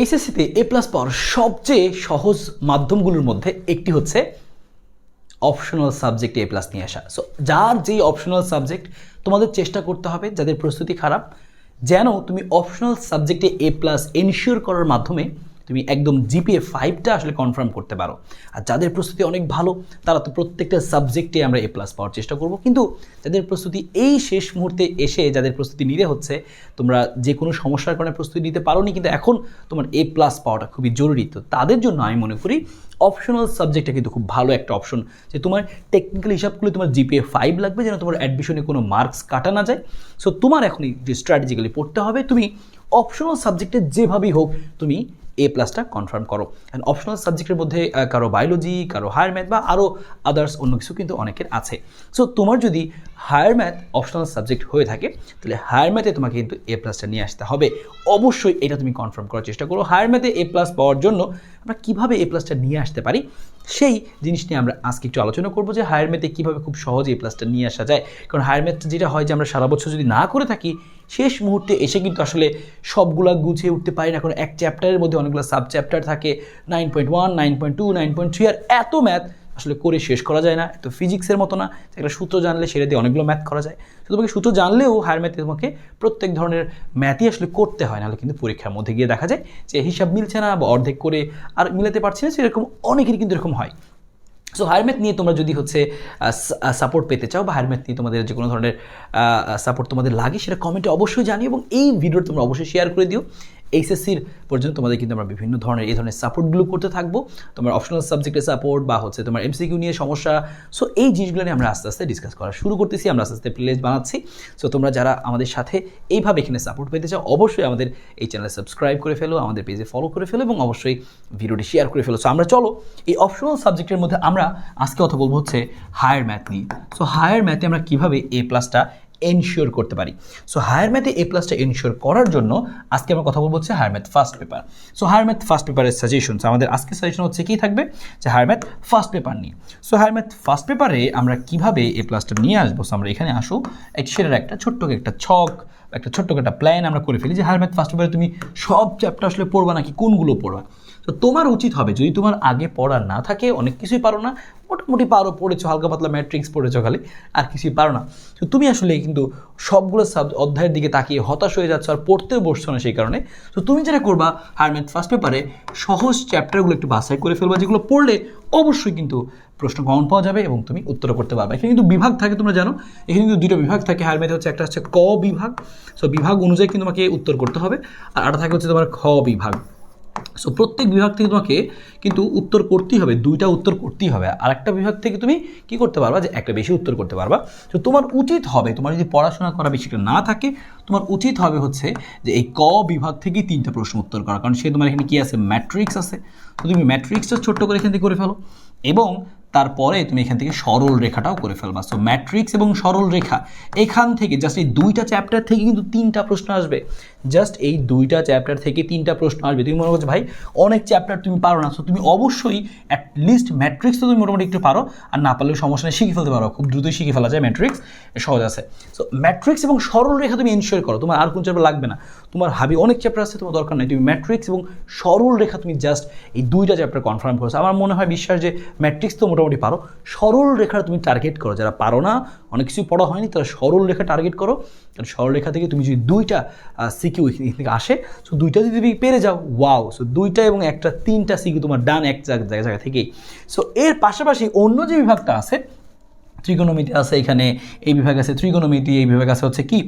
এইচএসসিতে এ plus পাওয়ার সবচেয়ে সহজ মাধ্যমগুলোর মধ্যে একটি হচ্ছে অপশনাল সাবজেক্টে এ প্লাস নিয়ে আসা। সো যার যেই অপশনাল সাবজেক্ট তোমাদের চেষ্টা করতে হবে, যাদের প্রস্তুতি খারাপ, যেন তুমি অপশনাল সাবজেক্টে এ প্লাস এনশিওর করার মাধ্যমে তুমি একদম জিপিএ ফাইভটা আসলে কনফার্ম করতে পারো। আর যাদের প্রস্তুতি অনেক ভালো, তারা তো প্রত্যেকটা সাবজেক্টে আমরা এ প্লাস পাওয়ার চেষ্টা করব। কিন্তু যাদের প্রস্তুতি এই শেষ মুহূর্তে এসে যাদের প্রস্তুতি নিতে হচ্ছে, তোমরা যে কোনো সমস্যার কারণে প্রস্তুতি নিতে পারোনি, কিন্তু এখন তোমার এ প্লাস পাওয়াটা খুবই জরুরি। তো তাদের জন্য আমি মনে করি অপশনাল সাবজেক্টটা কিন্তু খুব ভালো একটা অপশন যে তোমার টেকনিক্যাল হিসাব করলে তোমার জিপিএ ফাইভ লাগবে, যেন তোমার অ্যাডমিশনে কোনো মার্কস কাটা না যায়। সো তোমার এখনই যে স্ট্র্যাটেজিক্যালি পড়তে হবে। তুমি অপশনাল সাবজেক্টে যেভাবেই হোক, তুমি এ প্লাসটা কনফার্ম করো। অ্যান্ড অপশনাল সাবজেক্টের মধ্যে কারও বায়োলজি কারও হায়ার ম্যাথ বা আরও আদার্স অন্য কিছু কিন্তু অনেকের আছে। সো তোমার যদি হায়ার ম্যাথ অপশনাল সাবজেক্ট হয়ে থাকে, তাহলে হায়ার ম্যাথে তোমাকে কিন্তু এ প্লাসটা নিয়ে আসতে হবে। অবশ্যই এটা তুমি কনফার্ম করার চেষ্টা করো। হায়ার ম্যাথে এ প্লাস পাওয়ার জন্য আমরা কীভাবে এ প্লাসটা নিয়ে আসতে পারি, সেই জিনিস নিয়ে আমরা আজকে একটু আলোচনা করব যে হায়ার ম্যাথে কীভাবে খুব সহজে এ প্লাসটা নিয়ে আসা যায়। কারণ হায়ার ম্যাথটা যেটা হয় যে আমরা সারা বছর যদি না করে থাকি শেষ মুহূর্তে এসে কিন্তু আসলে সবগুলা গুছিয়ে উঠতে পারি না। কারণ এক চ্যাপ্টারের মধ্যে অনেকগুলো সাব চ্যাপ্টার থাকে nine point one nine point two nine point three আর এত ম্যাথ আসলে করে শেষ করা যায় না। এত ফিজিক্সের মতো না একটা সূত্র জানলে সেটা দিয়ে অনেকগুলো ম্যাথ করা যায়। তো তোমাকে সূত্র জানলেও হায়ার ম্যাথে তোমাকে প্রত্যেক ধরনের ম্যাথই আসলে করতে হয়, নাহলে কিন্তু পরীক্ষার মধ্যে গিয়ে দেখা যায় যে হিসাব মিলছে না বা অর্ধেক করে আর মিলাতে পারছি না, সেরকম অনেকেরই কিন্তু এরকম হয়। সো হায়ার ম্যাথ নিয়ে তোমরা যদি হচ্ছে সাপোর্ট পেতে চাও বা হায়ার ম্যাথ নিয়ে তোমাদের যে কোনো ধরনের সাপোর্ট তোমাদের লাগে, সেটা কমেন্টে অবশ্যই জানিও এবং এই ভিডিওটা তোমরা অবশ্যই শেয়ার করে দিও। এইচএসসির পর্যন্ত তোমাদের কিন্তু আমরা বিভিন্ন ধরনের, এই ধরনের সাপোর্টগুলো করতে থাকব। তোমার অপশনাল সাবজেক্টের সাপোর্ট বা হচ্ছে তোমার এমসিকিউ নিয়ে সমস্যা। সো এই জিনিসগুলো নিয়ে আমরা আস্তে আস্তে ডিসকাস করা শুরু করতেছি, আমরা আস্তে আস্তে প্লেলিস্ট বানাচ্ছি। সো তোমরা যারা আমাদের সাথে এইভাবে এখানে সাপোর্ট পেতে চাও, অবশ্যই আমাদের এই চ্যানেলে সাবস্ক্রাইব করে ফেলো, আমাদের পেজে ফলো করে ফেলো এবং অবশ্যই ভিডিওটি শেয়ার করে ফেলো। সো আমরা চলো, এই অপশনাল সাবজেক্টের মধ্যে আমরা আজকে কথা বলব হচ্ছে হায়ার ম্যাথ নিয়ে। সো হায়ার ম্যাথে আমরা কীভাবে এ প্লাসটা এনশিওর করতে পারি। সো হায়ার ম্যাথে এ প্লাসটা এনশিওর করার জন্য আজকে আমরা কথা বলব হচ্ছে higher math first paper so higher math first পেপারের সাজেশনস আমাদের আজকে সাজেশন হচ্ছে কী থাকবে? যে হায়ার ম্যাথ ফার্স্ট পেপার নিয়ে। সো হায়ার ম্যাথ ফার্স্ট পেপারে আমরা কীভাবে এ প্লাসটা নিয়ে আসব? সো আমরা এখানে আসো সেটার একটা ছোট্ট একটা ছক, একটা ছোট্ট একটা প্ল্যান আমরা করে ফেলি যে হায়ার ম্যাথ ফার্স্ট পেপারে তুমি সব চ্যাপ্টার আসলে পড়বা নাকি কোনগুলো পড়বা? তো তোমার উচিত হবে, যদি তোমার আগে পড়া না থাকে, অনেক কিছুই পারো না, মোটামুটি পারো, পড়েছো, হালকা পাতলা ম্যাট্রিক্স পড়েছো খালি, আর কিছুই পারো না। তো তুমি আসলে কিন্তু সবগুলো সাব অধ্যায়ের দিকে তাকিয়ে হতাশ হয়ে যাচ্ছ আর পড়তেও বসছো না সেই কারণে। তো তুমি যেটা করবা হায়ার ম্যাথ ফার্স্ট পেপারে সহজ চ্যাপ্টারগুলো একটু বাছাই করে ফেলবা, যেগুলো পড়লে অবশ্যই কিন্তু প্রশ্ন কমন পাওয়া যাবে এবং তুমি উত্তর করতে পারবে। এখানে কিন্তু বিভাগ থাকে, তোমরা জানো, এখানে কিন্তু দুটো বিভাগ থাকে হায়ার ম্যাথে হচ্ছে একটা হচ্ছে ক বিভাগ সো বিভাগ অনুযায়ী কিন্তু তোমাকে উত্তর করতে হবে, আর আরেকটা থাকে হচ্ছে তোমার খ বিভাগ। সো প্রত্যেক বিভাগ থেকে তোমাকে কিন্তু উত্তর করতেই হবে, দুইটা উত্তর করতেই হবে। আর একটা বিভাগ থেকে তুমি কি করতে পারবা যে একটা বেশি উত্তর করতে পারবা। তো তোমার উচিত হবে, তোমার যদি পড়াশোনা করা বেশি না থাকে, তোমার উচিত হবে হচ্ছে যে এই ক বিভাগ থেকে তিনটা প্রশ্ন উত্তর করা। কারণ সে তোমার এখানে কী আছে? ম্যাট্রিক্স আছে। তো তুমি ম্যাট্রিক্সটা ছোট্ট করে এখান থেকে করে ফেলো। এবং তারপরে তুমি এখান থেকে সরল রেখাটাও করে ফেলবা। সো ম্যাট্রিক্স এবং সরল রেখা, এখান থেকে জাস্ট এই দুইটা চ্যাপ্টার থেকে কিন্তু তিনটা প্রশ্ন আসবে। জাস্ট এই দুইটা চ্যাপ্টার থেকে তিনটা প্রশ্ন আসবে। তুমি মনে করছ, ভাই, অনেক চ্যাপ্টার তুমি পারো না। সো তুমি অবশ্যই অ্যাটলিস্ট ম্যাট্রিক্স তো তুমি মোটামুটি একটু পারো। আর না পারলেও সমস্যা নেই, শিখে ফেলতে পারো। খুব দ্রুতই শিখে ফেলা যায় ম্যাট্রিক্স সহজ আছে। সো ম্যাট্রিক্স এবং সরল রেখা তুমি এনশিওর করো। তোমার আর কোন চ্যাপ্টার লাগবে না। তোমার হাবি অনেক চ্যাপ্টার আছে, তোমার দরকার নেই। তুমি ম্যাট্রিক্স এবং সরল রেখা তুমি জাস্ট এই দুইটা চ্যাপ্টার কনফার্ম করছ। আমার মনে হয় বিশ্বাস যে ম্যাট্রিক্স তো মোটামুটি পারো। সরল রেখা তুমি টার্গেট করো। যারা পারো না, অনেক কিছু পড়া হয়নি, তারা সরল রেখা টার্গেট করো। কারণ সরল রেখা থেকে তুমি যদি দুইটা সিকিউ এখান থেকে আসে সো দুইটা যদি তুমি পেরে যাও ওয়াও সো দুইটা এবং একটা, তিনটা সিকিউ তোমার ডান এক জায়গা থেকেই। সো এর পাশাপাশি অন্য যে বিভাগটা আছে ত্রিকোণমিতি আছে এখানে, এই বিভাগ আছে ত্রিকোণমিতি এই বিভাগ আছে হচ্ছে কি?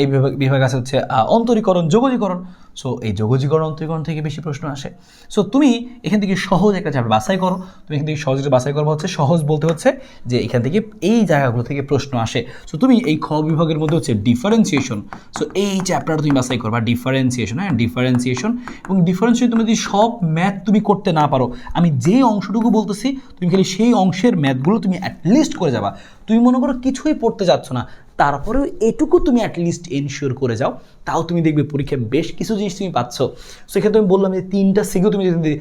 এই বিভাগ বিভাগ আছে হচ্ছে অন্তরীকরণ, যোগজীকরণ। সো এই যোগজীকরণ অন্তরীকরণ থেকে বেশি প্রশ্ন আসে। সো তুমি এখান থেকে সহজ একটা চ্যাপ্টার বাছাই করো। তুমি এখান থেকে সহজে বাছাই করব হচ্ছে, সহজ বলতে হচ্ছে যে এখান থেকে এই জায়গাগুলো থেকে প্রশ্ন আসে। সো তুমি এই খ বিভাগের মধ্যে হচ্ছে ডিফারেন্সিয়েশন সো এই চ্যাপ্টারটা তুমি বাছাই করবা ডিফারেন্সিয়েশন হ্যাঁ? ডিফারেন্সিয়েশন এবং ডিফারেন্সিয়েশন তুমি যদি সব ম্যাথ তুমি করতে না পারো, আমি যে অংশটুকু বলতেছি, তুমি খালি সেই অংশের ম্যাথগুলো তুমি অ্যাটলিস্ট করে যাবা। তুমি মনে করো কিছুই পড়তে যাচ্ছ না। তারপরেও এটুকু তুমি অ্যাটলিস্ট এনশিওর করে যাও। তাও তুমি দেখবে পরীক্ষায় বেশ কিছু জিনিস তুমি পাচ্ছ। সেক্ষেত্রে তুমি বললাম যে তিনটা সিগু তুমি যদি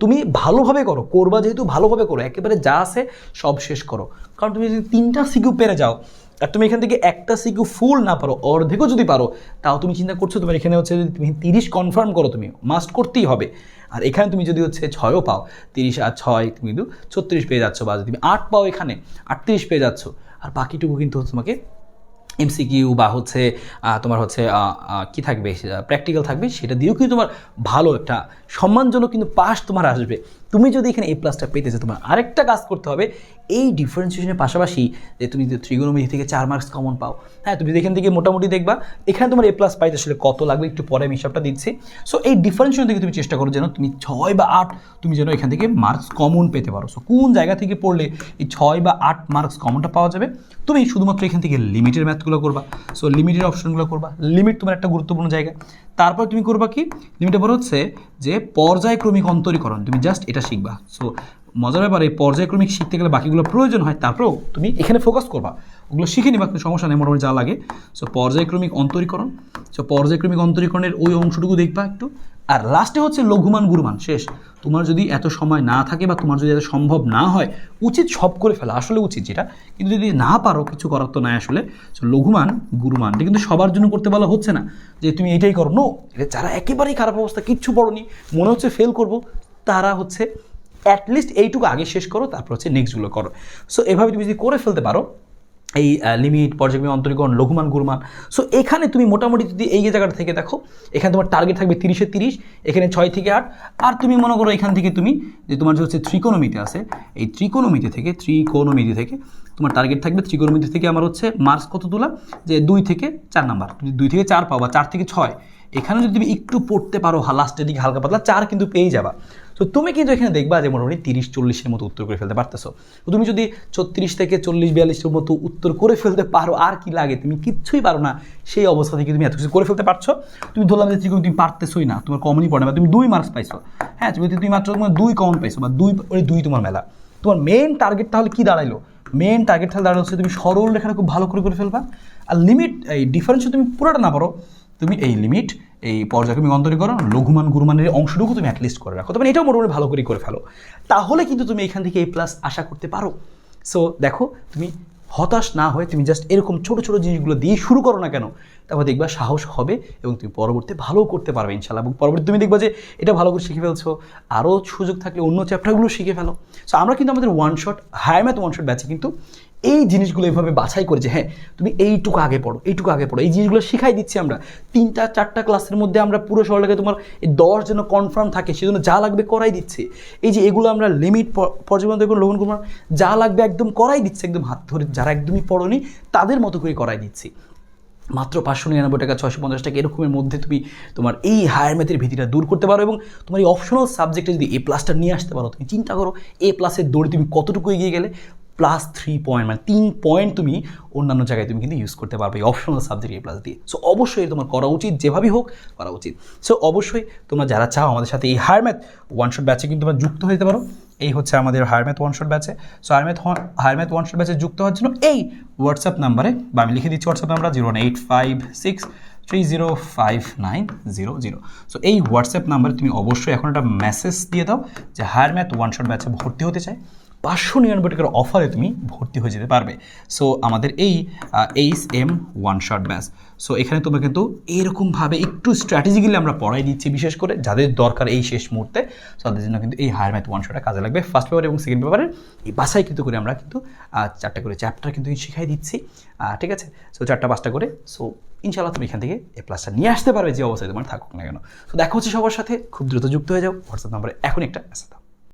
তুমি ভালোভাবে করো, করবা যেহেতু ভালোভাবে করো, একেবারে যা আছে সব শেষ করো। কারণ তুমি যদি তিনটা সিকিউ পেরে যাও আর তুমি এখান থেকে একটা সিকিউ ফুল না পারো, অর্ধেকও যদি পারো, তাও তুমি চিন্তা করছ তোমার এখানে হচ্ছে যদি তুমি তিরিশ কনফার্ম করো তুমি মাস্ট করতেই হবে। আর এখানে তুমি যদি হচ্ছে ছয়ও পাও, তিরিশ আর ছয়, তুমি কিন্তু ছত্রিশ পেয়ে যাচ্ছ, বা যদি তুমি আট পাও এখানে, আটত্রিশ পেয়ে যাচ্ছ। আর বাকিটুকু কিন্তু তোমাকে এমসিকিউ বা হচ্ছে তোমার হচ্ছে কি থাকবে প্র্যাকটিক্যাল থাকবে, সেটা দিয়েও কিন্তু তোমার ভালো একটা, সম্মানজনক কিন্তু পাস তোমার আসবে। তুমি যদি এখানে এই প্লাসটা পেতে চাও তোমার আরেকটা কাজ করতে হবে। এই ডিফারেন্সিয়েশনের পাশাপাশি যে তুমি যদি ত্রিগোনোমেট্রি থেকে চার মার্কস কমন পাও হ্যাঁ তুমি এখান থেকে মোটামুটি দেখবা, এখানে তোমার এ প্লাস পাইতে আসলে কত লাগবে একটু পরে আমি হিসাবটা দিচ্ছি। সো এই ডিফারেন্সিয়েশন থেকে তুমি চেষ্টা করো যেন তুমি ছয় বা আট, তুমি যেন এখান থেকে মার্কস কমন পেতে পারো। সো কোন জায়গা থেকে পড়লে এই ছয় বা আট মার্কস কমনটা পাওয়া যাবে? তুমি শুধুমাত্র এখান থেকে লিমিটের ম্যাথগুলো করবা। সো লিমিটের অপশনগুলো করবা। লিমিট তোমার একটা গুরুত্বপূর্ণ জায়গা। তারপর তুমি করবা কি? লিমিটের পর হচ্ছে যে পর্যায়ক্রমিক অন্তরীকরণ। তুমি জাস্ট এটা শিখবা। সো মজার ব্যাপার, এই পর্যায়ক্রমিক শিখতে গেলে বাকিগুলো প্রয়োজন হয়, তারপরেও তুমি এখানে ফোকাস করবা। ওগুলো শিখে নিবা, কোনো সমস্যা নেই, মোটামুটি যা লাগে। সো পর্যায়ক্রমিক অন্তরীকরণ। সো পর্যায়ক্রমিক অন্তরীকরণের ওই অংশটুকু দেখবা একটু। আর লাস্টে হচ্ছে লঘুমান গুরুমান, শেষ। তোমার যদি এত সময় না থাকে বা তোমার যদি এত সম্ভব না হয়, উচিত সব করে ফেলা, আসলে উচিত যেটা। কিন্তু যদি না পারো, কিছু করার তো নাই আসলে। সো লঘুমান, গুরুমান, এটা কিন্তু সবার জন্য করতে বলা হচ্ছে না। যে তুমি এটাই করো নো এটা যারা একেবারেই খারাপ অবস্থা, কিচ্ছু পড়োনি মনে হচ্ছে ফেল করব। তারা হচ্ছে অ্যাটলিস্ট এইটুকু আগে শেষ করো, তারপর হচ্ছে নেক্সটগুলো করো। সো এভাবে তুমি যদি করে ফেলতে পারো, এই লিমিট পর্যায়ক্রমিক অন্তরীকরণ, লঘুমান, গুরুমান সো এখানে তুমি মোটামুটি যদি এই জায়গাটা থেকে দেখো, এখানে তোমার টার্গেট থাকবে তিরিশে তিরিশ, এখানে ছয় থেকে আট, আর তুমি মনে করো এখান থেকে তুমি, যে তোমার যে হচ্ছে ত্রিকোণমিতি আছে, এই ত্রিকোণমিতি থেকে ত্রিকোণমিতি থেকে তোমার টার্গেট থাকবে, ত্রিকোণমিতি থেকে আমার হচ্ছে মার্কস কত তোলা? যে দুই থেকে চার নাম্বার তুমি দুই থেকে চার পাও বা চার থেকে ছয়, এখানে যদি তুমি একটু পড়তে পারো লাস্টের দিকে হালকা পাতলা, চার কিন্তু পেয়ে যাবা। তো তুমি কিন্তু এখানে দেখবা যে মোটামুটি তিরিশ চল্লিশের মতো উত্তর করে ফেলতে পারতেছো। তো তুমি যদি ছত্রিশ থেকে চল্লিশ, বিয়াল্লিশের মতো উত্তর করে ফেলতে পারো, আর কি লাগে? তুমি কিচ্ছুই পারো না। সেই অবস্থা থেকে তুমি এত কিছু করে ফেলতে পারছ। তুমি ধরলাম যে ত্রিকোণ তুমি পারতেছোই না, তোমার কমনই পড়ে না তুমি দুই মার্কস পাইছো। হ্যাঁ তুমি তুমি মাত্র তোমার দুই কমন পাইছো, বা দুই ওই দুই তোমার মেলা। তোমার মেন টার্গেট তাহলে কি দাঁড়াইলো? মেন টার্গেট তাহলে দাঁড়াল হচ্ছে তুমি সরল রেখাটা খুব ভালো করে করে ফেলবা। আর লিমিট এই ডিফারেন্স তুমি পুরোটা না পারো তুমি এই লিমিট এই পর্যায়ক্রমিক অন্তরীকরণ, লঘুমান গুরুমানের অংশটুকু তুমি অ্যাটলিস্ট করে রাখো। তবে এটাও মোটামুটি ভালো করে করে ফেলো। তাহলে কিন্তু তুমি এখান থেকে এই প্লাস আশা করতে পারো। সো দেখো, তুমি হতাশ না হয়ে তুমি জাস্ট এরকম ছোট ছোট জিনিসগুলো দিয়ে শুরু করো না কেন, তারপর দেখবা সাহস হবে এবং তুমি পরবর্তী ভালো করতে পারবে ইনশাল্লাহ এবং পরবর্তী তুমি দেখবা যে এটা ভালো করে শিখে ফেলছো, আরও সুযোগ থাকলে অন্য চ্যাপ্টারগুলো শিখে ফেলো। সো আমরা কিন্তু আমাদের one shot higher math one shot ব্যাচে কিন্তু এই জিনিসগুলো এভাবে বাছাই করে যে হ্যাঁ তুমি এইটুকু আগে পড়ো, এইটুকু আগে পড়ো। এই জিনিসগুলো শিখাই দিচ্ছি আমরা। তিনটা, চারটা ক্লাসের মধ্যে আমরা পুরো সরলটাকে তোমার দশ যেন কনফার্ম থাকে, সেজন্য যা লাগবে করাই দিচ্ছে। এই যে এগুলো আমরা লিমিট পর্যন্ত এগুলো লোন করব যা লাগবে একদম করাই দিচ্ছে, একদম হাত ধরে যারা একদমই পড়োনি, তাদের মতো করে করাই দিচ্ছি। মাত্র পাঁচশো নিরানব্বই টাকা, ছয়শো পঞ্চাশ টাকা এরকমের মধ্যে তুমি তোমার এই হায়ার ম্যাথের ভীতিটা দূর করতে পারো এবং তোমার এই অপশনাল সাবজেক্টে যদি এ প্লাসটা নিয়ে আসতে পারো, তুমি চিন্তা করো এ প্লাসের দৌড়ে তুমি কতটুকু এগিয়ে গেলে প্লাস থ্রি পয়েন্ট মানে তিন পয়েন্ট তুমি অন্যান্য জায়গায় তুমি কিন্তু ইউজ করতে পারবে এই অপশনাল সাবজেক্ট এ প্লাস দিয়ে সো অবশ্যই তোমার করা উচিত, যেভাবেই হোক করা উচিত। সো অবশ্যই তোমরা যারা চাও আমাদের সাথে এই হায়ার ম্যাথ ওয়ান শট ব্যাচে কিন্তু তোমরা যুক্ত হতে পারো। এই হচ্ছে আমাদের হায়ার ম্যাথ ওয়ান শট ব্যাচে so higher math higher math one shot ব্যাচে যুক্ত হওয়ার জন্য এই হোয়াটসঅ্যাপ নাম্বারে বা আমি লিখে দিচ্ছি WhatsApp number zero eight five six three zero five nine zero zero so এই হোয়াটসঅ্যাপ নাম্বারে তুমি অবশ্যই এখন একটা মেসেজ দিয়ে দাও যে হায়ার ম্যাথ ওয়ান শট ব্যাচে ভর্তি হতে চাই পাঁচশো নিরানব্বই টাকার অফারে তুমি ভর্তি হয়ে যেতে পারবে। সো আমাদের এই H M one shot batch so এখানে তোমরা কিন্তু এরকমভাবে একটু স্ট্র্যাটেজিক্যালি আমরা পড়াই দিচ্ছি বিশেষ করে যাদের দরকার এই শেষ মুহূর্তে। তাদের জন্য কিন্তু এই হায়ার ম্যাথ ওয়ান শটটা কাজে লাগবে। ফার্স্ট পেপার এবং সেকেন্ড পেপারের এই বাসায় কিন্তু করে আমরা কিন্তু চারটা করে চ্যাপ্টার কিন্তু শিখাই দিচ্ছি। ঠিক আছে? সো চারটা পাঁচটা করে। সো ইনশাল্লাহ তুমি এখান থেকে এ প্লাসটা নিয়ে আসতে পারবে যে অবস্থায় তোমার থাকুক না কেন। তো দেখা হচ্ছে সবার সাথে। খুব দ্রুত যুক্ত হয়ে যাও। হোয়াটসঅ্যাপ নাম্বারে এখন একটা মেসেজ দাও।